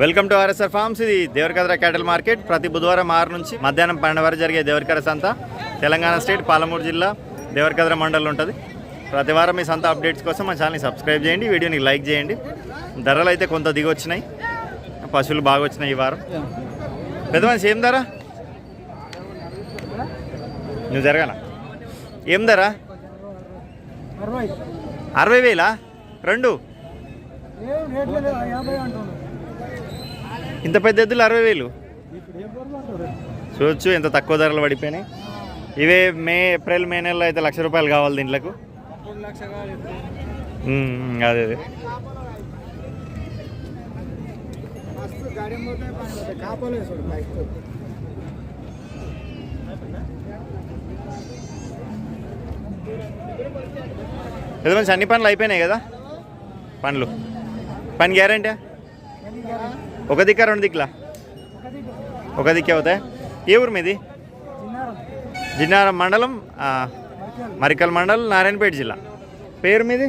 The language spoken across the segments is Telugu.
Welcome to RSR forms. ఇది దేవరకద్ర క్యాటల్ మార్కెట్. ప్రతి బుధవారం ఆరు నుంచి మధ్యాహ్నం పన్నెండు వరకు జరిగే దేవరకర సంత. తెలంగాణ స్టేట్ పాలమూరు జిల్లా దేవరకద్ర మండలం ఉంటుంది. ప్రతి వారం ఈ సంత అప్డేట్స్ కోసం మా ఛానల్ని సబ్స్క్రైబ్ చేయండి వీడియోని లైక్ చేయండి. ధరలు అయితే కొంత దిగొచ్చినాయి. పశువులు బాగా వచ్చినాయి ఈ వారం. పెద్ద మనిషి ఏం ధర? నువ్వు జరగాల. ఏం ధర? అరవై. వేలా? రెండు ఏం రేట్లు లేవు, యాభై అంటున్నాడు ఇంత పెద్ద ఎద్దులు అరవై వేలు? చూడొచ్చు ఎంత తక్కువ ధరలు పడిపోయినాయి. ఇవే మే ఏప్రిల్ మే నెలలో అయితే లక్ష రూపాయలు కావాలి దీంట్లకు. అదే అదే. ఏదో మంచి అన్ని పనులు అయిపోయినాయి కదా? పనులు. పని గ్యారంటీ? ఒక దిక్కా రెండు దిక్కులా? ఒక దిక్కే అవుతాయి ఏ ఊరు మీది? జిన్నారం మండలం మరికల్ మండలం నారాయణపేట జిల్లా. పేరు మీది?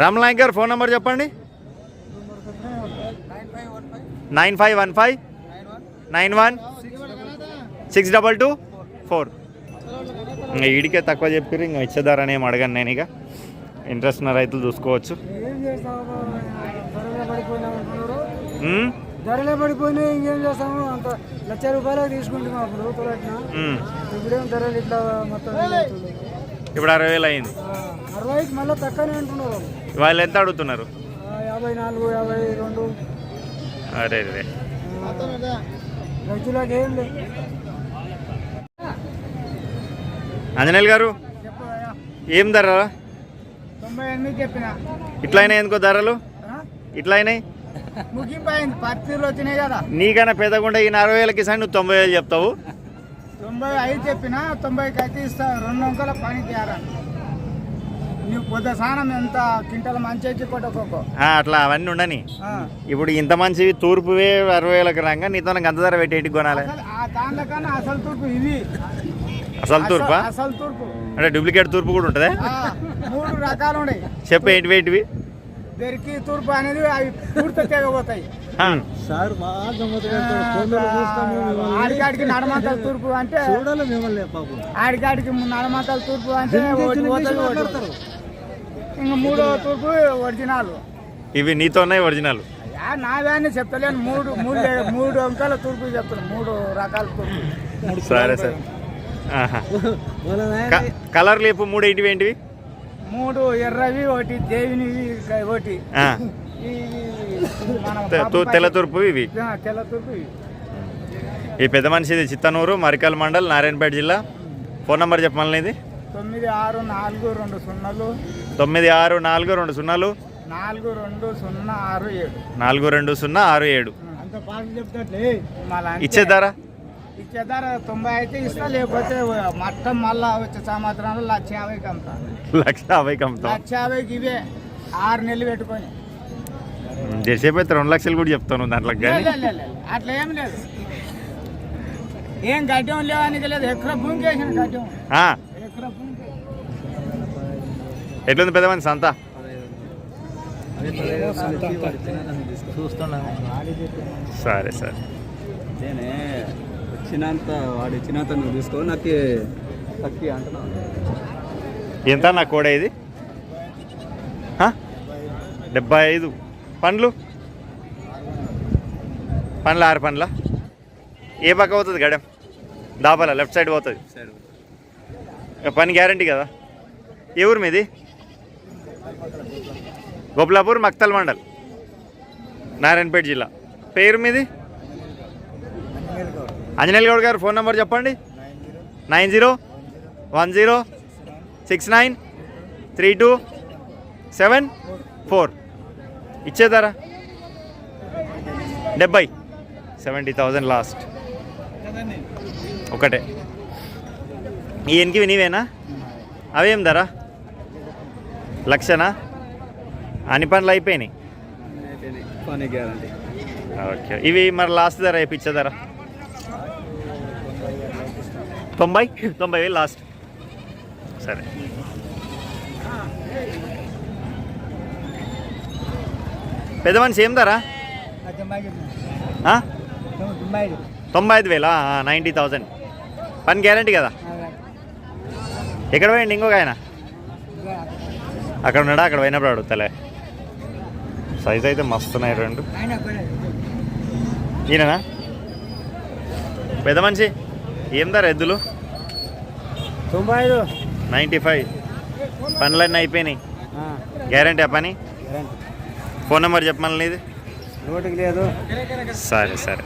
రాములు గారు ఫోన్ నెంబర్ చెప్పండి. Nine five one five nine one nine one six double two four. ఇంకా ఈడికే తక్కువ చెప్పారు ఇంకా ఇచ్చేదారని ఏం అడగను నేను ఇక. ఇంట్రెస్ట్ ఉన్న రైతులు చూసుకోవచ్చు ఏం చేస్తావు ధరలే పడిపోయినావు అంటున్నారు ఉమ్, ధరలే పడిపోయినాయి ఇంకేం చేస్తాము? అంత లక్ష రూపాయలకు తీసుకుంటాం అప్పుడు తొలటిన. ఇప్పుడేం ధరలు ఇట్లా మొత్తం. ఇప్పుడు అరవై వేలు అయింది. ఆ, అరవైకి మళ్ళీ తక్కువనే అంటున్నారు వాళ్ళు. ఎంత అడుగుతున్నారు? యాభై నాలుగు యాభై రెండు. అరే రే రైతులకు ఏం లేదు. అంజనేయులు గారు ఏం ధర తొంభై ఎనిమిది చెప్పిన. ఇట్లా అయినాయి ఎందుకో ధరలు? ఆ? ఇట్లా అయినాయి ముగింపు అయింది పత్తిర్లు వచ్చినాయి కదా. నీకన్నా పెద్దగుండా ఈ అరవై వేలకి సార్ నువ్వు తొంభై వేలు చెప్తావు. తొంభై ఐదు చెప్పిన తొంభైకి అయితే ఇస్తా రెండు వంకల పని తీయారా నువ్వు పొద్దు స్నానం ఎంత కింటల మంచి ఎక్కి కొట్టకోకో. ఆ, అట్లా అవన్నీ ఉండని. ఇప్పుడు ఇంత మంచివి తూర్పువే అరవై వేలకు రాగా నీతో అంత ధర పెట్టి ఇంటికి కొనాలి. అసలు ఆ దాంట్లో కన్నా అసలు తూర్పు ఇవి అసలు తూర్పా? అసలు- తూర్పు. అంటే డూప్లికేట్ తూర్పు కూడా ఉంటుందా? మూడు రకాలు ఉన్నాయి. చెప్పు ఏంటి ఏంటివి? దొరికి తూర్పు అనేది అవి పూర్తి తెగబోతాయి. సార్. ఆడికాడికి నడమంతల తూర్పు అంటే ఆడికాడికి నడమంతల తూర్పు అంటే. ఇంకా మూడో తూర్పు ఒరిజినల్. ఇవి నీతో ఉన్నాయి ఒరిజినల్. యా, నాదాన్ని చెప్తలేను. మూడు మూడు మూడు అంకాల తూర్పు చెప్తాను మూడు రకాల తూర్పు. సరే సరే. కలర్ లేపు మూడు ఏంటివి ఏంటివి? మూడు ఎర్రవి ఒకటి దేవినివి ఒకటి. ఆ, ఈ మన తె- పాప తూ- తెల్ల తూర్పు ఇవి. ఆ, తెల్ల తూర్పు ఇవి. ఈ పెద్ద మనిషిది చిత్తనూరు మరికల్ మండల్ నారాయణపేట జిల్లా. ఫోన్ నెంబర్ చెప్పమని ఇది. తొమ్మిది ఆరు నాలుగు రెండు సున్నాలు. తొమ్మిది ఆరు నాలుగు రెండు సున్నాలు. నాలుగు రెండు సున్నా ఆరు ఏడు. నాలుగు రెండు సున్నా ఆరు ఏడు. ఇచ్చేద్దారా? ఇచ్చేదారా తొంభై అయితే ఇస్తా లేకపోతే మొత్తం మళ్ళా వచ్చే సంవత్సరంలో లక్ష యాభైకి అమ్ముతా. లక్ష యాభైకి అమ్ముతాం లక్ష యాభైకి ఇవే ఆరు నెలలు పెట్టుకొని. అయితే రెండు లక్షలు కూడా చెప్తాను దాంట్లో. అట్లా ఏం లేదు. ఏం గడ్డం లేవనికి లేదు ఎక్కడ భూమికి వేసిన గడ్డం ఆ, ఎక్కడ భూమికి ఎట్లుంది పెద్ద సంత? సరే సరే. నేనే వచ్చినంత వాడు ఇచ్చినంత నువ్వు తీసుకో నాకు తక్కువ అంటున్నా. ఎంత నా కోడ ఇది? డెబ్బై ఐదు పండ్లు? పండ్ల ఆరు పండ్ల? ఏ పక్క పోతుంది గడెం దాబాల లెఫ్ట్ సైడ్ పోతుంది? పని గ్యారంటీ కదా? ఏ ఊరు మీది? గోపులాపూర్ మక్తల్ మండల్. నారాయణపేట జిల్లా. పేరు మీది? అంజనేల్ గౌడ్ గారు ఫోన్ నెంబర్ చెప్పండి? Nine zero. One zero. Six nine. Three two. Seven. Four. ఇచ్చేదారా డెబ్బై. Seventy thousand last. ఒకటే. ఈయనకి నీవేనా అవేం ధర? లక్షనా? అన్ని పనులు అయిపోయినాయి. ఓకే. ఇవి మరి లాస్ట్ ధర ఇప్పించే ధర? తొంభై తొంభై వేలు లాస్ట్. సరే. పెద్ద మనిషి ఏం ధర తొంభై ఐదు వేలా? Ninety thousand. పని గ్యారంటీ కదా? ఎక్కడ పోయండి ఇంకొక ఆయన? అక్కడ ఉన్నాడా? అక్కడ పోయినప్పుడు అడుగుతలే. సైజ్ అయితే మస్తున్నాయి రెండు. ఈయననా? పెద్ద మనిషి? ఏం ధర ఎద్దులు? తొంభై ఐదు నైంటీ ఫైవ్. పనులన్నీ అయిపోయినాయి. గ్యారంటీ ఆ పని? ఫోన్ నెంబర్ చెప్పమని లేదు నోటికి లేదు. సరే సరే.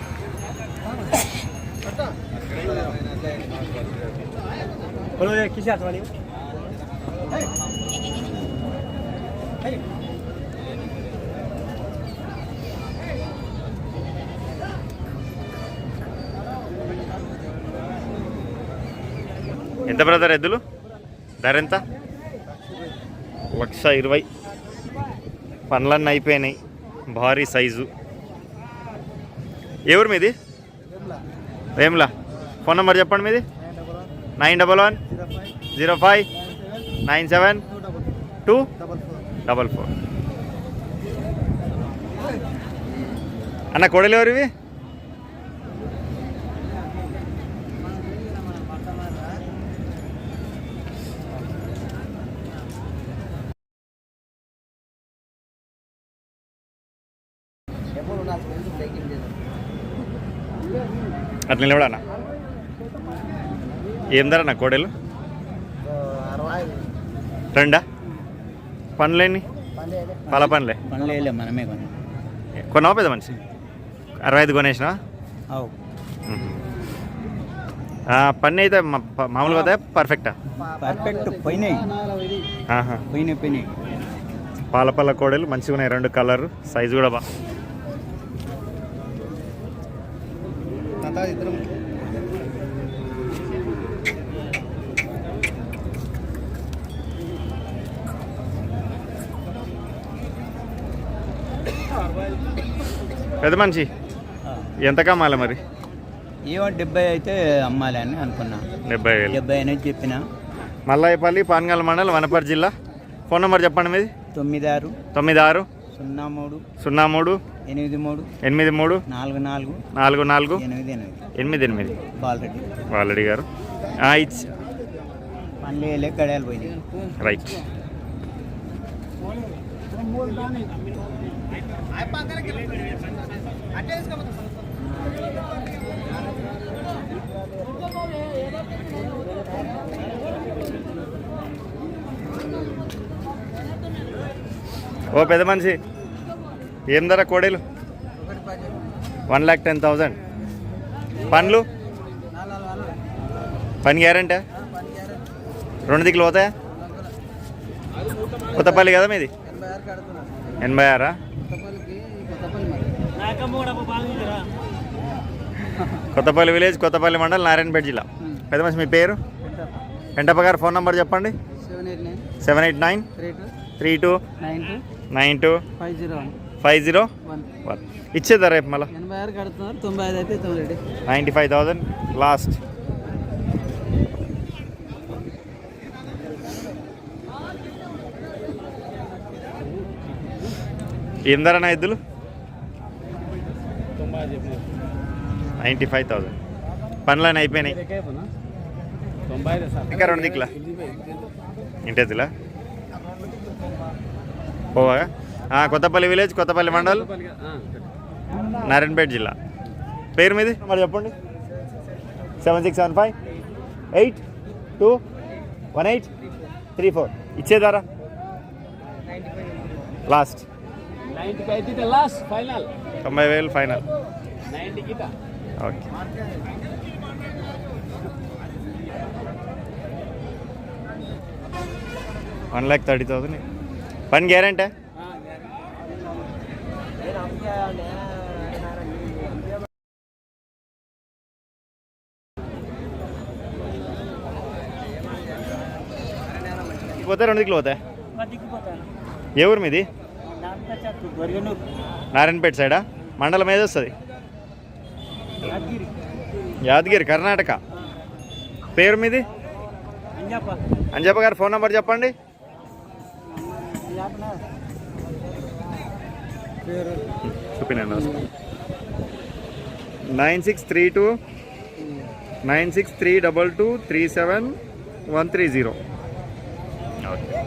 ఎంత బ్రదర్ ఎద్దులు? ధర ఎంత? లక్ష ఇరవై. పనులన్నీ అయిపోయినాయి. భారీ సైజు. ఎవరు మీది? ఏంలా ఫోన్ నెంబర్ చెప్పండి మీది. Nine double one zero five nine seven two double four. అన్న కొడలు ఎవరివి అట్లా నిలబడన్నా ఏం ధర అన్న కోడలు? రెండా? పనులేని పాల పనులే? పనులే మనమే కొని కొన్నావా పెద్ద మనిషి? అరవై ఐదు కొనేసినా పన్ను అయితే మామూలుగా అవుతాయా పర్ఫెక్టా? పర్ఫెక్ట్ పోయినాయి. పోయినాయి పోయినాయి. పాల పళ్ళ కోడలు మంచిగా ఉన్నాయి రెండు కలర్ సైజు కూడా బా పెద్ద మనిషి. ఎంత కమ్మాలి మరి? ఏమో డెబ్బై అయితే అమ్మాలి అని అనుకున్నా. డెబ్బై వేలు. డెబ్బై అనేది చెప్పిన. మల్లాయపల్లి పాన్గాల మండలం వనపర్తి జిల్లా. ఫోన్ నెంబర్ చెప్పండి మీది? తొమ్మిది ఆరు. తొమ్మిది ఆరు. సున్నా మూడు సున్నా మూడు ఎనిమిది మూడు ఎనిమిది మూడు నాలుగు నాలుగు నాలుగు నాలుగు ఎనిమిది ఎనిమిది. ఎనిమిది ఎనిమిది. ఆల్రెడీ ఆల్రెడీ గారు. పనులు వేయలే గడియాలు పోయినాయి. రైట్. ఓ పెద్ద మనిషి. ఏం ధర కోడేలు? One lakh ten thousand. పండ్లు? పని గ్యారంటీ? రెండు దిక్కులు పోతాయా? కొత్తపల్లి కదా మీది? ఎనభై ఆరా? కొత్తపల్లి విలేజ్ కొత్తపల్లి మండల్ నారాయణపేట జిల్లా. పెద్ద మనిషి మీ పేరు? వెంటప్ప. గారు ఫోన్ నెంబర్ చెప్పండి. Seven eight nine. Three two. Nine two five zero five zero one. ఇచ్చేదా రేపు మళ్ళీ? ఎనభై ఆరు కడుతున్నారు తొంభై ఐదు అయితే తొమ్మిది నైంటీ ఫైవ్ థౌజండ్ లాస్ట్. ఏం ధర నా ఎద్దులు? నైంటీ ఫైవ్ థౌజండ్ పనులన్నీ అయిపోయినాయి. ఇంకా రెండు దిక్కులా? ఇంటెద్దులా పోవా? కొత్తపల్లి విలేజ్ కొత్తపల్లి మండల్? నారాయణపేట జిల్లా. పేరు మీది? మరి చెప్పండి. Seven six seven five eight two one eight three four ఇచ్చేదారా last తొంభై వేలు final. Okay. One lakh thirty thousand పని గ్యారంటీ? పోతే రెండు దిక్కులు పోతాయి ఏ ఊరు మీది? నారాయణపేట సైడా? మండలం ఏది వస్తుంది? యాదగిరి. కర్ణాటక. పేరు మీది? అంజప్ప గారు ఫోన్ నెంబర్ చెప్పండి. Nine six three two nine six three double two three seven one three zero. Okay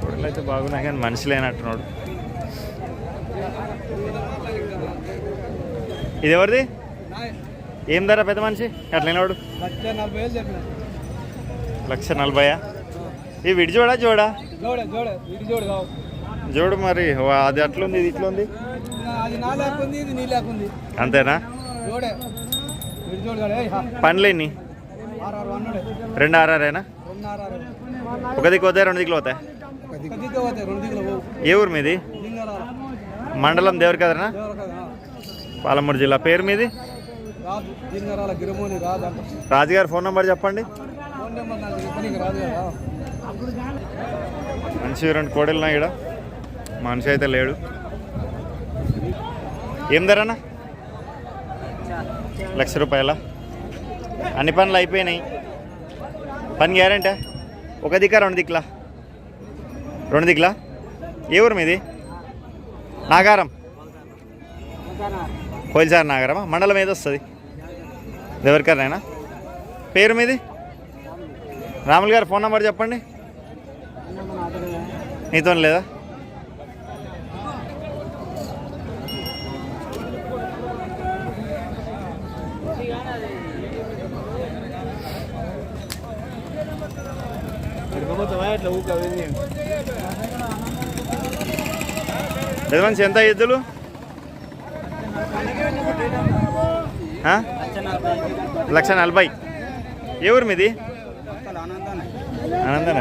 కోడలు అయితే బాగున్నాయి కానీ మనిషి లేనట్టున్నాడు. ఇది ఎవరిది? ఏం ధర పెద్ద మనిషి? అట్లేనాడు లక్ష నలభైయా? ఈ విడి చూడా చూడా జోడే చూడు మరి అది అట్లుంది ఇది ఇట్లుంది? అంతేనా? అన్నాడు రెండు ఆరారేనా రెండు ఆరు ఆరు ఒక దిక్కు పోతాయి రెండు దిక్కులు పోతాయి ఏ ఊరు మీది? మండలం దేవరి కదనా పాలమూరు జిల్లా. పేరు మీది? రాజుగారి ఫోన్ నెంబర్ చెప్పండి. మంచి రెండు కోడలు ఉన్నాయి ఇక్కడ మనిషి అయితే లేడు. ఏం ధరనా లక్ష రూపాయల? అన్ని పనులు అయిపోయినాయి. పని గ్యారంటీ? ఒక దిక్క రెండు దిక్కులా? రెండు దిక్కులా? ఏ ఊరు మీది? నాగారం. పోయినసారి నాగారమా? మండలం ఏది వస్తుంది? ఎవరికైనా పేరు మీది? రాములు గారు ఫోన్ నెంబర్ చెప్పండి. నీతో లేదా? అడ్వాన్స్ ఎంత ఎద్దులు లక్ష నలభై. ఏ ఊరు మీది? ఆనందన?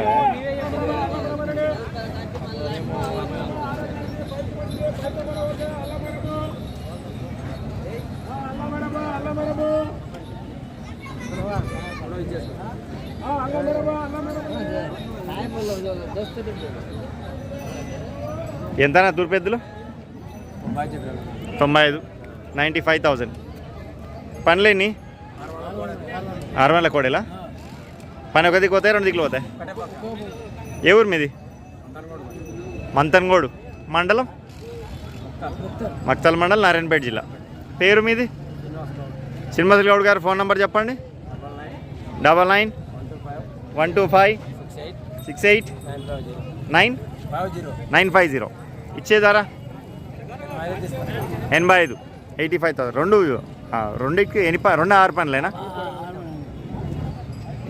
ఎంతనా దుర్పెద్దులు తొంభై ఐదు. Ninety five thousand. పనులేని ఆరు వందల కోడేలా? పని ఒక దిక్కు పోతాయి రెండు దిక్కులు పోతాయి. ఏ ఊరు మీది? మంతన్గోడు. మండలం? మక్తల్ మండలం నారాయణపేట జిల్లా. పేరు మీది? శ్రీనివాసులు గౌడ్ గారు ఫోన్ నెంబర్ చెప్పండి. Double nine. One two five. Six eight. Nine. Nine five zero. ఇచ్చేదారా ఎనభై ఐదు. Eighty five thousand. రెండు రెండుకి ఎన్ని రెండు ఆరు పనులేనా?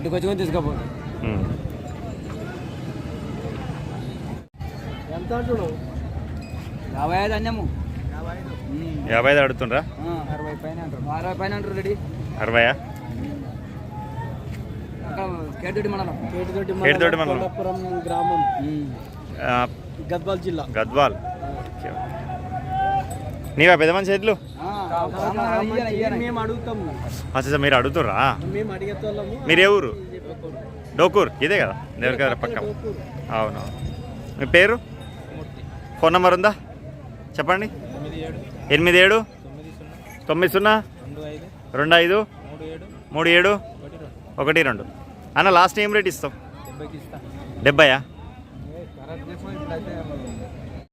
ఇంటికి వచ్చి తీసుకోపో ఉమ్. ఎంత యాభై ఐదు అన్యము యాభై ఐదు అడుగుతుండ్రా? అరవై పైన అంటారు అరవై పైన అంటారు రెడీ? అరవైయా? మండలం. కేటుదొడ్డి మండలం. గ్రామం. గద్వాల్ జిల్లా. గద్వాల్. నీవా పెద్ద మంచి ఎడ్లు? మేము అడుగుతాం అచ్చా మీరు అడుగుతుర్రా? మేము అడిగేతోళ్ళము మీరు ఏ ఊరు? డోకూర్ ఇదే కదా దేవరి కదా పక్క. అవును మీ పేరు? ఫోన్ నెంబర్ ఉందా? చెప్పండి. ఎనిమిది ఏడు? తొమ్మిది సున్నా? రెండు ఐదు? మూడు ఏడు? ఒకటి రెండు. అన్న లాస్ట్ ఏం రేట్ ఇస్తాం డెబ్బయా?